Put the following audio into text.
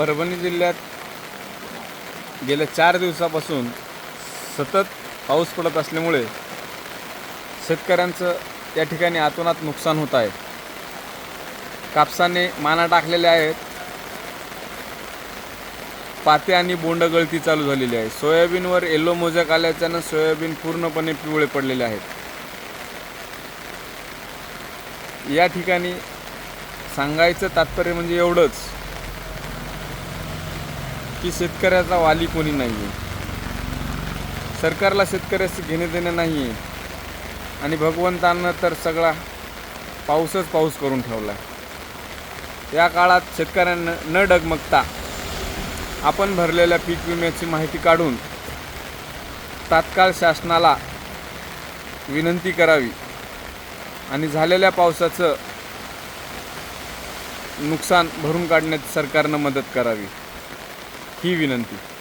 परभणी जिल्ह्यात गेल्या चार दिवसापासून सतत पाऊस पडत असल्यामुळे शेतकऱ्यांचं या ठिकाणी आतोनात नुकसान होत आहे. कापसाने माना टाकलेल्या आहेत. पाते आणि बोंड गळती चालू झालेली आहे. सोयाबीनवर येलो मोजक आल्याच्यानं सोयाबीन पूर्णपणे पिवळे पडलेले आहेत. या ठिकाणी सांगायचं तात्पर्य म्हणजे एवढंच. की शेतकऱ्याचा वाली कोणी नाही आहे सरकारला शेतकऱ्याशी घेणे देणं नाही आहे आणि भगवंतानं तर सगळा पाऊसच पाऊस करून ठेवला या काळात शेतकऱ्यांना न डगमगता आपण भरलेल्या पीक विम्याची माहिती काढून तात्काळ शासनाला विनंती करावी. आणि झालेल्या पावसाचं नुकसान भरून काढण्यात सरकारनं मदत करावी. ही विनंती.